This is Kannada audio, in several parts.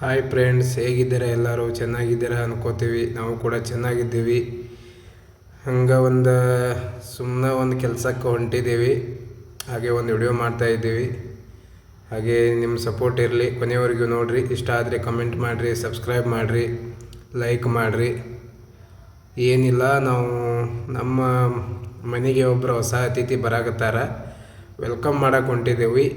ಹಾಯ್ ಫ್ರೆಂಡ್ಸ್ ಹೇಗಿದ್ದೀರಾ? ಎಲ್ಲರೂ ಚೆನ್ನಾಗಿದ್ದೀರಾ ಅನ್ಕೋತೀವಿ. ನಾವು ಕೂಡ ಚೆನ್ನಾಗಿದ್ದೀವಿ. ಹಂಗೆ ಒಂದು ಸುಮ್ಮನೆ ಒಂದು ಕೆಲಸಕ್ಕೆ ಹೊಂಟಿದ್ದೀವಿ. ಹಾಗೆ ಒಂದು ವಿಡಿಯೋ ಮಾಡ್ತಾ ಇದ್ದೀವಿ. ಹಾಗೆ ನಿಮ್ಮ ಸಪೋರ್ಟ್ ಇರಲಿ. ಕೊನೆವರೆಗೂ ನೋಡಿರಿ. ಇಷ್ಟ ಆದರೆ ಕಮೆಂಟ್ ಮಾಡಿರಿ ಸಬ್ಸ್ಕ್ರೈಬ್ ಮಾಡಿರಿ ಲೈಕ್ ಮಾಡಿರಿ. ಏನಿಲ್ಲ, ನಾವು ನಮ್ಮ ಮನೆಗೆ ಒಬ್ಬರು ಹೊಸ ಅತಿಥಿ ಬರಾಕತ್ತಾರ. ವೆಲ್ಕಮ್ ಮಾಡಕ್ಕೆ ಹೊಂಟಿದ್ದೀವಿ.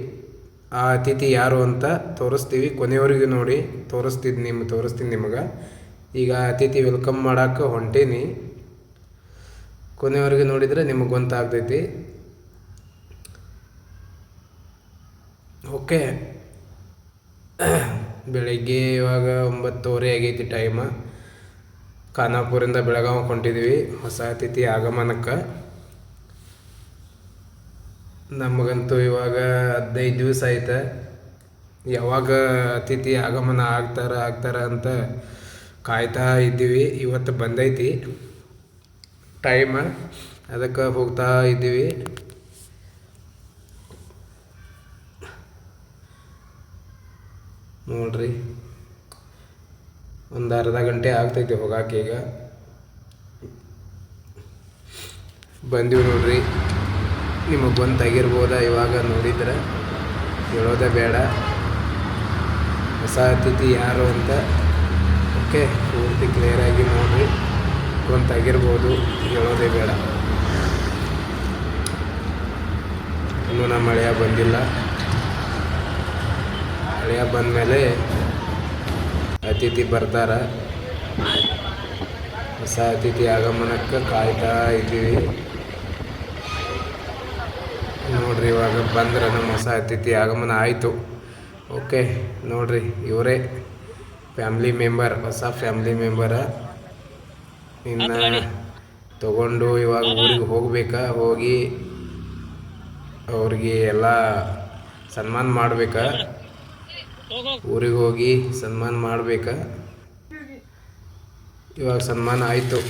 ಆ ಅತಿಥಿ ಯಾರು ಅಂತ ತೋರಿಸ್ತೀವಿ. ಕೊನೆಯವರೆಗೆ ನೋಡಿ ತೋರಿಸ್ತಿದ್ದು ನಿಮ್ಗೆ ತೋರಿಸ್ತೀನಿ ನಿಮಗೆ. ಈಗ ಅತಿಥಿ ವೆಲ್ಕಮ್ ಮಾಡಕ್ಕೆ ಹೊಂಟೀನಿ. ಕೊನೆಯವರೆಗೆ ನೋಡಿದರೆ ನಿಮಗೆ ಗೊಂತಾಗ್ತೈತಿ ಓಕೆ. ಬೆಳಗ್ಗೆ ಇವಾಗ ಒಂಬತ್ತುವರೆ ಆಗೈತಿ ಟೈಮ ಖಾನಾಪುರಿಂದ ಬೆಳಗಾವಿ ಹೊಂಟಿದ್ವಿ. ಹೊಸ ಅತಿಥಿ ಆಗಮನಕ್ಕೆ. ನಮಗಂತೂ ಇವಾಗ ಹದಿನೈದು ದಿವಸ ಆಯ್ತು ಯಾವಾಗ ಅತಿಥಿ ಆಗಮನ ಆಗ್ತಾರೆ ಆಗ್ತಾರೆ ಅಂತ ಕಾಯ್ತಾ ಇದ್ದೀವಿ. ಇವತ್ತು ಬಂದೈತಿ. ಟೈಮ ಅದಕ್ಕೆ ಹೋಗ್ತಾ ಇದ್ದೀವಿ. ನೋಡ್ರಿ. ಒಂದು ಅರ್ಧ ಗಂಟೆ ಆಗ್ತೈತಿ ಹೋಗಾಕ ಈಗ. ಬಂದೀವಿ ನೋಡ್ರಿ. ನಿಮಗೆ ಬಂತಾಗಿರ್ಬೋದ ಇವಾಗ ನೋಡಿದ್ರೆ ಹೇಳೋದೇ ಬೇಡ. ಹೊಸ ಅತಿಥಿ ಯಾರು ಅಂತ ಓಕೆ, ಪೂರ್ತಿ ಕ್ಲಿಯರಾಗಿ ನೋಡ್ರಿ. ಗೊತ್ತಾಗಿರ್ಬೋದು ಹೇಳೋದೇ ಬೇಡ. ಇನ್ನೂ ನಮ್ಮ ಮಳೆಯ ಬಂದಿಲ್ಲ. ಮಳೆಯ ಬಂದಮೇಲೆ ಅತಿಥಿ ಬರ್ತಾರ. ಹೊಸ ಅತಿಥಿ ಆಗಮನಕ್ಕೆ ಕಾಯ್ತಾ ಇದ್ದೀವಿ ನೋಡ್ರಿ ಇವಾಗ ಬಂದ್ರೆ ನಮ್ಮ ಹೊಸ ಅತಿಥಿ ಆಗಮನ ಆಯಿತು. ಓಕೆ ನೋಡ್ರಿ ಇವರೇ ಫ್ಯಾಮ್ಲಿ ಮೆಂಬರ್ ಹೊಸ ಫ್ಯಾಮ್ಲಿ ಮೆಂಬರ ಇನ್ನು ತಗೊಂಡು ಇವಾಗ ಊರಿಗೆ ಹೋಗ್ಬೇಕಾ? ಹೋಗಿ ಅವ್ರಿಗೆ ಎಲ್ಲ ಸನ್ಮಾನ ಮಾಡ್ಬೇಕಾ? ಊರಿಗೆ ಹೋಗಿ ಸನ್ಮಾನ ಮಾಡ್ಬೇಕಾ? ಇವಾಗ ಸನ್ಮಾನ ಆಯಿತು.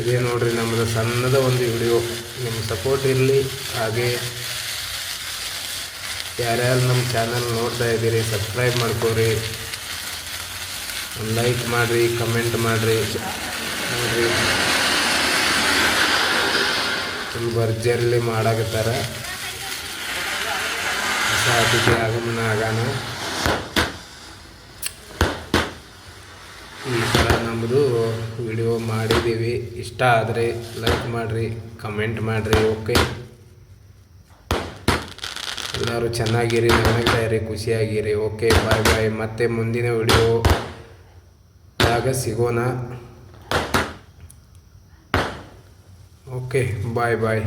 ಇದೇ ನೋಡ್ರಿ ನಮ್ಮದು ಸಣ್ಣದ ಒಂದು ವಿಡಿಯೋ ನಿಮ್ಮ ಸಪೋರ್ಟ್ ಇರಲಿ, ಹಾಗೆ ಯಾರ್ಯಾರು ನಮ್ಮ ಚಾನಲ್ ನೋಡ್ತಾ ಇದ್ದೀರಿ ಸಬ್ಸ್ಕ್ರೈಬ್ ಮಾಡ್ಕೋರಿ ಲೈಕ್ ಮಾಡಿರಿ ಕಮೆಂಟ್ ಮಾಡಿರಿ. ನೋಡಿರಿ. ಫುಲ್ ಭರ್ಜರಿಲಿ ಮಾಡಾಕತ್ತಾರ. ಹೊಸ ಅತಿಥಿ ಆಗಮನ ಆಗಾನ. ವಿಡಿಯೋ ಮಾಡಿದ್ದೀವಿ. ಇಷ್ಟ ಆದರೆ ಲೈಕ್ ಮಾಡಿರಿ ಕಮೆಂಟ್ ಮಾಡಿರಿ ಓಕೆ ಎಲ್ಲರೂ ಚೆನ್ನಾಗಿರಿ ನಗ್ನಗ್ತಾ ಇರಿ ಖುಷಿಯಾಗಿರಿ ಓಕೆ ಬಾಯ್ ಬಾಯ್ ಮತ್ತೆ ಮುಂದಿನ ವಿಡಿಯೋ ಆಗ ಸಿಗೋಣ. ಓಕೆ ಬಾಯ್ ಬಾಯ್